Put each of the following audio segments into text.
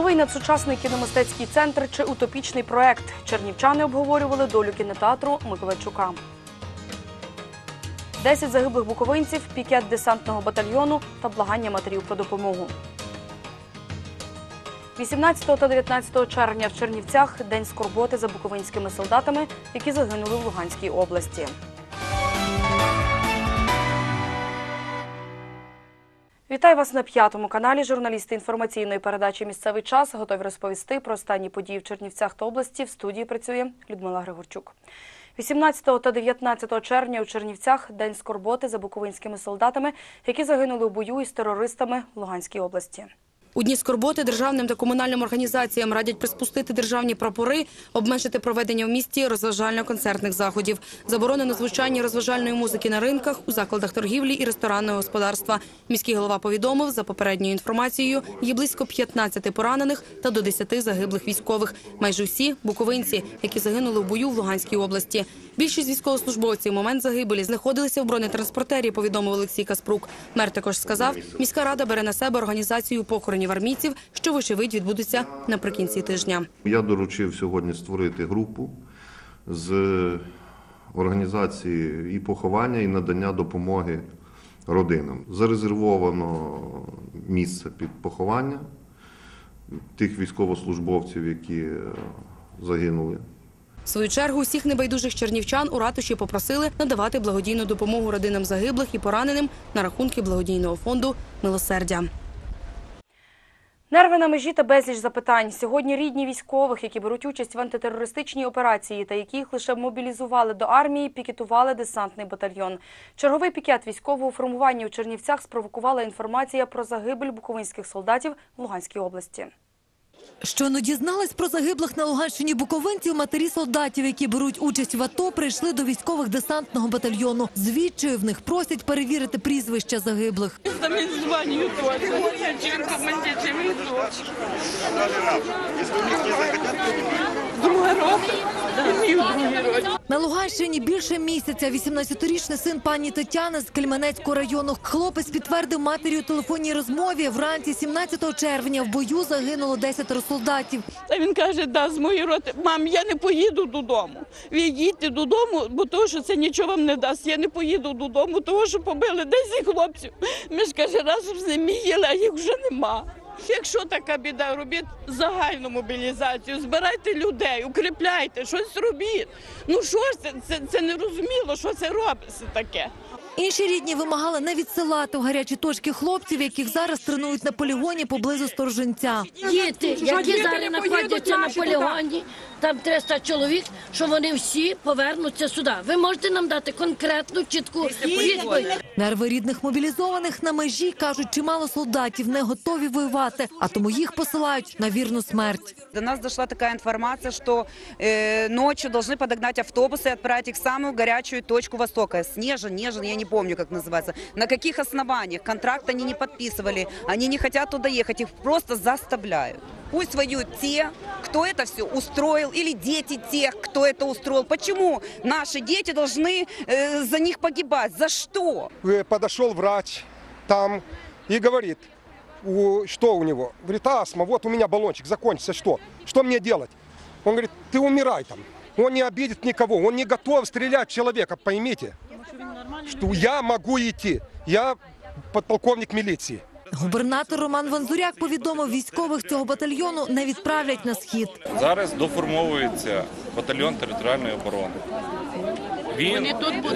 Новий надсучасний кіномистецький центр чи утопічний проект. Чернівчани обговорювали долю кінотеатру Миколайчука. 10 загиблих буковинців, пікет десантного батальйону та благання матерів про допомогу. 18 та 19 червня в Чернівцях день скорботи за буковинськими солдатами, які загинули в Луганській області. Вітаю вас на п'ятому каналі. Журналісти інформаційної передачі Місцевий час готові розповісти про останні події в Чернівцях та області. В студії працює Людмила Григорчук. 18 та 19 червня у Чернівцях день скорботи за буковинськими солдатами, які загинули у бою із терористами в Луганській області. У дні скорботи державним та комунальним організаціям радять приспустити державні прапори, обмежити проведення в місті розважально-концертних заходів, заборонено звучання розважальної музики на ринках, у закладах торгівлі і ресторанного господарства. Міський голова повідомив, за попередньою інформацією, є близько 15 поранених та до 10 загиблих військових. Майже всі буковинці, які загинули в бою в Луганській області. Більшість військовослужбовців в момент загибелі знаходилися в бронетранспортері, повідомив Олексій Каспрук. Мер також сказав, міська рада бере на себе організацію похоронів армійців, що вочевидь відбудеться наприкінці тижня. Я доручив сьогодні створити групу з організації і поховання, і надання допомоги родинам. Зарезервовано місце під поховання тих військовослужбовців, які е, загинули. В свою чергу усіх небайдужих чернівчан у ратуші попросили надавати благодійну допомогу родинам загиблих і пораненим на рахунки благодійного фонду Милосердя. Нерви на межі та безліч запитань. Сьогодні рідні військових, які беруть участь в антитерористичній операції та яких лише мобілізували до армії, пікетували десантний батальйон. Черговий пікет військового формування у Чернівцях спровокувала інформація про загибель буковинських солдатів в Луганській області. Щойно дізнались про загиблих на Луганщині буковинців, матері солдатів, які беруть участь в АТО, прийшли до військових десантного батальйону. Звідчою в них просять перевірити прізвища загиблих. Другий роті. На Луганщині більше місяця 18-річний син пані Тетяни з Кельменецького району. Хлопець підтвердив матері у телефонній розмові. Вранці 17 червня в бою загинуло 10 солдатів. Та він каже, да, з моєї роти, мам, я не поїду додому. Ви їдьте додому, бо того, що це нічого вам не дасть. Я не поїду додому, того, що побили 10 хлопців. Ми ж каже, разом з ними їли, а їх вже нема. Якщо така біда, робіть загальну мобілізацію, збирайте людей, укріпляйте, щось робіть. Ну що ж це, це, це не розуміло, що це робиться таке. Інші рідні вимагали не відсилати в гарячі точки хлопців, яких зараз тренують на полігоні поблизу Сторженця. Діти, які зараз знаходяться на полігоні, там 300 чоловік, що вони всі повернуться сюди. Ви можете нам дати конкретну, чітку відповідь? Нерви рідних мобілізованих на межі кажуть, чимало солдатів не готові воювати, а тому їх посилають на вірну смерть. До нас дошла такая информация, что э, ночью должны подогнать автобусы и отправить их в самую горячую точку Востока. Снежин, Нежин, я не помню, как называется. На каких основаниях? Контракт они не подписывали, они не хотят туда ехать, их просто заставляют. Пусть воюют те, кто это все устроил, или дети тех, кто это устроил. Почему наши дети должны э, за них погибать? За что? Э, подошел врач там и говорит, у- что у него? Говорит, астма, вот у меня баллончик закончится, что? Что мне делать? Он говорит, ты умирай там. Он не обидит никого, он не готов стрелять человека, поймите. Что я могу идти, я подполковник милиции. Губернатор Роман Ванзуряк повідомив, військових цього батальйону не відправлять на схід. Зараз доформовується батальйон територіальної оборони. Він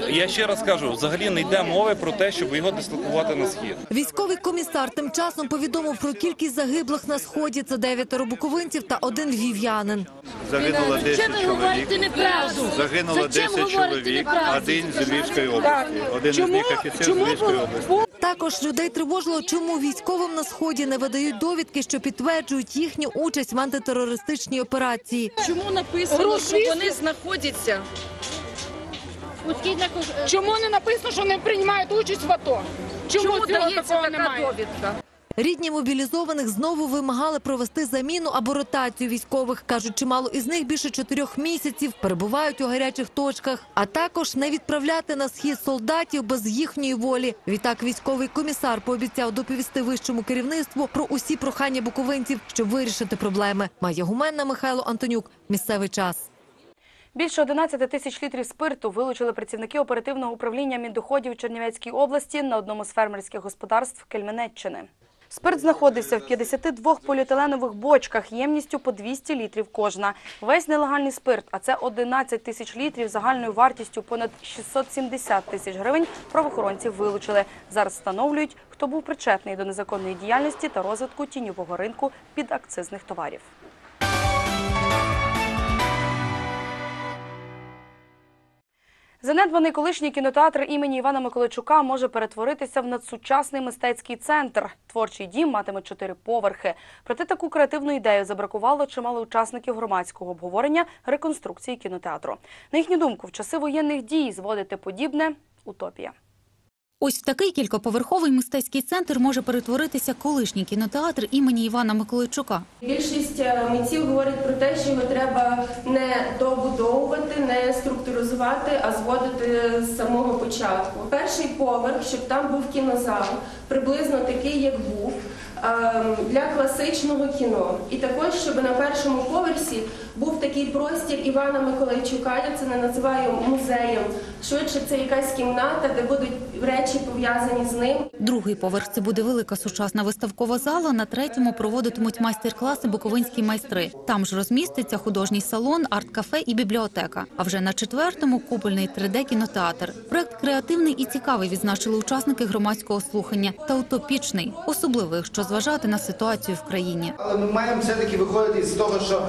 я ще раз кажу, взагалі не йде мови про те, щоб його дислокувати на схід. Військовий комісар тим часом повідомив про кількість загиблих на сході. Це дев'ятеро буковинців та один львів'янин. Загинуло 10 Чим ви говорите чоловік. Загинуло Зачем 10 чоловік, один з Львівської області. Один із них офіцер з Львівської області. Також людей тривожило, чому військовим на сході не видають довідки, що підтверджують їхню участь в антитерористичній операції. Чому написано, що вони знаходяться? Чому не написано, що не приймають участь в АТО? Чому, цього такого така немає? довідка? Рідні мобілізованих знову вимагали провести заміну або ротацію військових. Кажуть, чимало із них більше чотирьох місяців перебувають у гарячих точках, а також не відправляти на схід солдатів без їхньої волі. Відтак військовий комісар пообіцяв доповісти вищому керівництву про усі прохання буковинців, щоб вирішити проблеми. Має гуменна Михайло Антонюк. Місцевий час. Більше 11 тисяч літрів спирту вилучили працівники оперативного управління Міндоходів Чернівецькій області на одному з фермерських господарств Кельменеччини. Спирт знаходився в 52 поліетиленових бочках ємністю по 200 літрів кожна. Весь нелегальний спирт, а це 11 тисяч літрів загальною вартістю понад 670 тисяч гривень, правоохоронці вилучили. Зараз встановлюють, хто був причетний до незаконної діяльності та розвитку тіньового ринку під акцизних товарів. Занедбаний колишній кінотеатр імені Івана Миколайчука може перетворитися в надсучасний мистецький центр. Творчий дім матиме чотири поверхи. Проте таку креативну ідею забракувало чимало учасників громадського обговорення реконструкції кінотеатру. На їхню думку, в часи воєнних дій зводити подібне утопія. Ось в такий кількоповерховий мистецький центр може перетворитися колишній кінотеатр імені Івана Миколайчука. Більшість е, митців говорить про те, що його треба не добудовувати, не структуризувати, а зводити з самого початку. Перший поверх, щоб там був кінозал, приблизно такий, як був. ем, Для класичного кіно, і також, щоб на першому поверсі був такий простір Івана Миколайчука. Я це не називаю музеєм. Швидше це якась кімната, де будуть речі пов'язані з ним. Другий поверх це буде велика сучасна виставкова зала. На третьому проводитимуть майстер-класи буковинські майстри. Там ж розміститься художній салон, арт-кафе і бібліотека. А вже на четвертому купольний 3D-кінотеатр. Проект креативний і цікавий, відзначили учасники громадського слухання. Та утопічний, особливо якщо зважати на ситуацію в країні. Але ми маємо все-таки виходити з того, що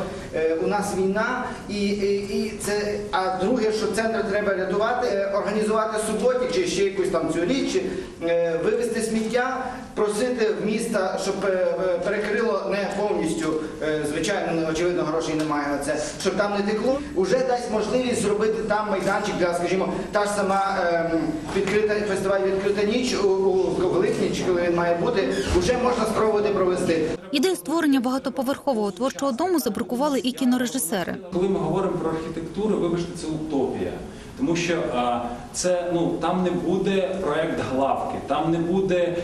у нас війна, і, і, і це, а друге, що центр треба рятувати, е, організувати суботі чи ще якусь там цю річ, е, вивезти сміття, просити в міста, щоб е, перекрило не повністю, е, звичайно, очевидно, грошей немає на це, щоб там не текло, уже дасть можливість зробити там майданчик для, скажімо, та ж сама е, відкрита фестиваль відкрита ніч у, у Великніч, коли він має бути, вже можна спробувати провести. Ідею створення багатоповерхового творчого дому забракували і кінорежисери. Коли ми говоримо про архітектуру, вибачте, це утопія. Тому що це ну там не буде проект главки, там не буде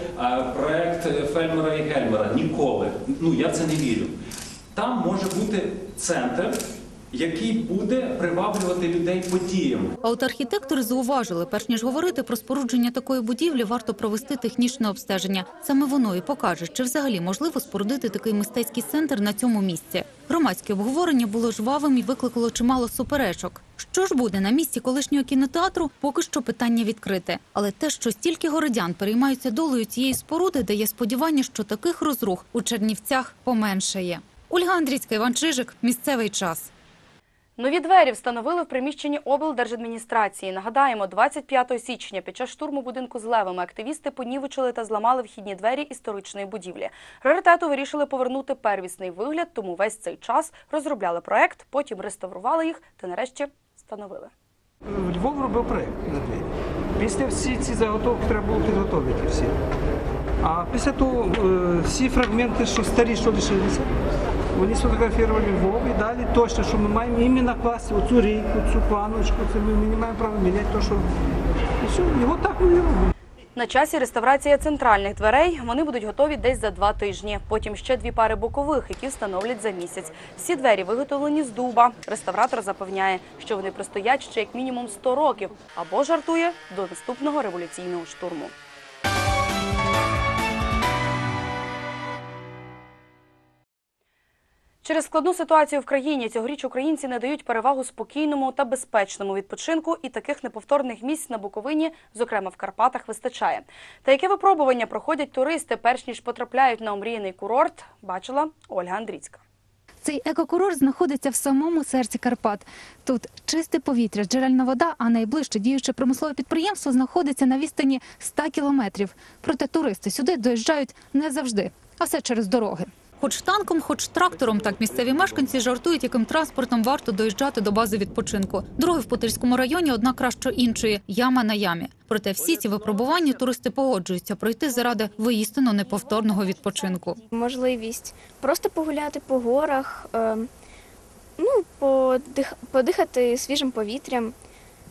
проект Фельмера і Гельмера ніколи. Ну я це не вірю. Там може бути центр, який буде приваблювати людей подіями. А от архітектори зауважили, перш ніж говорити про спорудження такої будівлі, варто провести технічне обстеження. Саме воно і покаже, чи взагалі можливо спорудити такий мистецький центр на цьому місці. Громадське обговорення було жвавим і викликало чимало суперечок. Що ж буде на місці колишнього кінотеатру, поки що питання відкрите. Але те, що стільки городян переймаються долею цієї споруди, дає сподівання, що таких розрух у Чернівцях поменшає. Ольга Андрійська, Іван Чижик, місцевий час. Нові двері встановили в приміщенні облдержадміністрації. Нагадаємо, 25 січня під час штурму будинку з левами активісти понівечили та зламали вхідні двері історичної будівлі. Раритету вирішили повернути первісний вигляд, тому весь цей час розробляли проект, потім реставрували їх та нарешті встановили. Львов робив проєкт на двері. Після всі ці заготовки треба було підготовити всі. А після того е, всі фрагменти, що старі, що лишилися, вони сфотографували Львов і далі точно, що ми маємо іменно класти оцю рейку, цю планочку, це ми, ми не маємо права міняти то, що. І все, і от так ми і робимо. На часі реставрація центральних дверей. Вони будуть готові десь за два тижні. Потім ще дві пари бокових, які встановлять за місяць. Всі двері виготовлені з дуба. Реставратор запевняє, що вони простоять ще як мінімум 100 років або жартує до наступного революційного штурму. Через складну ситуацію в країні цьогоріч українці не дають перевагу спокійному та безпечному відпочинку, і таких неповторних місць на Буковині, зокрема в Карпатах, вистачає. Та яке випробування проходять туристи, перш ніж потрапляють на омріяний курорт, бачила Ольга Андрійська. Цей екокурорт знаходиться в самому серці Карпат. Тут чисте повітря, джерельна вода, а найближче діюче промислове підприємство знаходиться на відстані 100 кілометрів. Проте туристи сюди доїжджають не завжди, а все через дороги. Хоч танком, хоч трактором, так місцеві мешканці жартують, яким транспортом варто доїжджати до бази відпочинку. Дороги в Путильському районі одна краще іншої яма на ямі. Проте всі ці випробування туристи погоджуються пройти заради воїстину неповторного відпочинку. можливість просто погуляти по горах, е, ну, подих, подихати свіжим повітрям.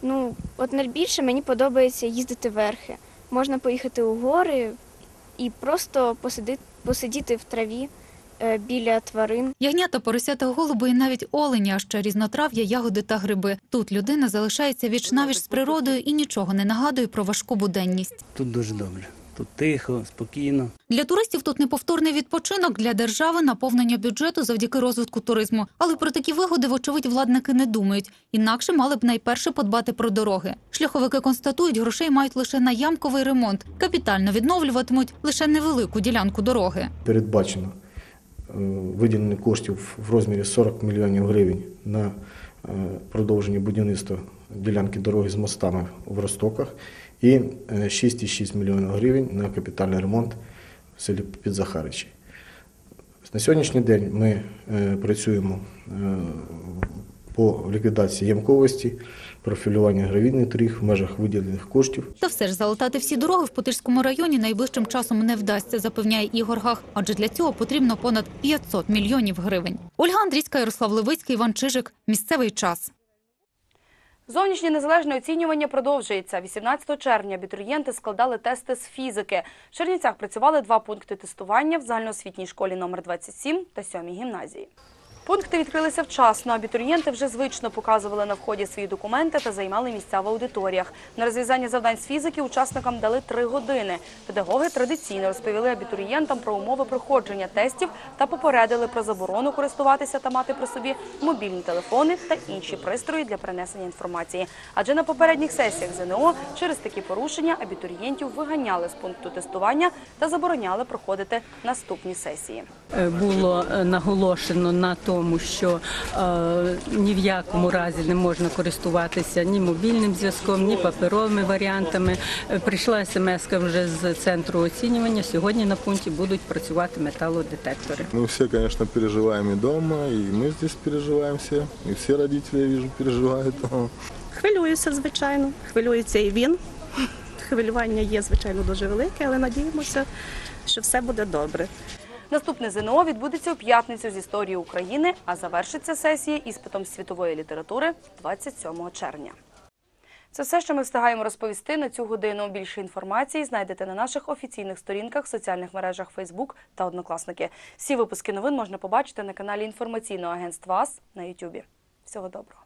Ну, от найбільше мені подобається їздити верхи. Можна поїхати у гори і просто посидити, посидіти в траві біля тварин. Ягнята, поросята, голуби і навіть олені, а ще різнотрав'я, ягоди та гриби. Тут людина залишається віч-навіч з природою і нічого не нагадує про важку буденність. Тут дуже добре. Тут тихо, спокійно. Для туристів тут неповторний відпочинок, для держави наповнення бюджету завдяки розвитку туризму. Але про такі вигоди, вочевидь, владники не думають. Інакше мали б найперше подбати про дороги. Шляховики констатують, грошей мають лише на ямковий ремонт. Капітально відновлюватимуть лише невелику ділянку дороги. передбачено е, виділення коштів в розмірі 40 мільйонів гривень на е, продовження будівництва ділянки дороги з мостами в Ростоках і е, 6,6 мільйонів гривень на капітальний ремонт в селі Підзахаричі. На сьогоднішній день ми е, працюємо е, по ліквідації ямковості, профілювання гравійних доріг в межах виділених коштів. Та все ж залатати всі дороги в Путильському районі найближчим часом не вдасться, запевняє Ігор Гах. Адже для цього потрібно понад 500 мільйонів гривень. Ольга Андрійська, Ярослав Левицький, Іван Чижик. Місцевий час. Зовнішнє незалежне оцінювання продовжується. 18 червня абітурієнти складали тести з фізики. В Чернівцях працювали два пункти тестування в загальноосвітній школі номер 27 та 7 гімназії. Пункти відкрилися вчасно. Абітурієнти вже звично показували на вході свої документи та займали місця в аудиторіях. На розв'язання завдань з фізики учасникам дали три години. Педагоги традиційно розповіли абітурієнтам про умови проходження тестів та попередили про заборону користуватися та мати при собі мобільні телефони та інші пристрої для перенесення інформації. Адже на попередніх сесіях ЗНО через такі порушення абітурієнтів виганяли з пункту тестування та забороняли проходити наступні сесії. Е, було е, наголошено на тому, що е, ні в якому разі не можна користуватися ні мобільним зв'язком, ні паперовими варіантами. Е, Прийшла смс вже з центру оцінювання. Сьогодні на пункті будуть працювати металодетектори. Мы все, конечно, переживаем и дома, и мы здесь переживаем все, и все родители, я вижу, переживают. Хвилююся, звичайно. Хвилюється і він. Хвилювання є, звичайно, дуже велике, але надіємося, що все буде добре. Наступне ЗНО відбудеться у п'ятницю з історії України, а завершиться сесія іспитом світової літератури 27 червня. Це все, що ми встигаємо розповісти на цю годину. Більше інформації знайдете на наших офіційних сторінках соціальних мережах Facebook та Однокласники. Всі випуски новин можна побачити на каналі інформаційного агентства АС на YouTube. Всього доброго.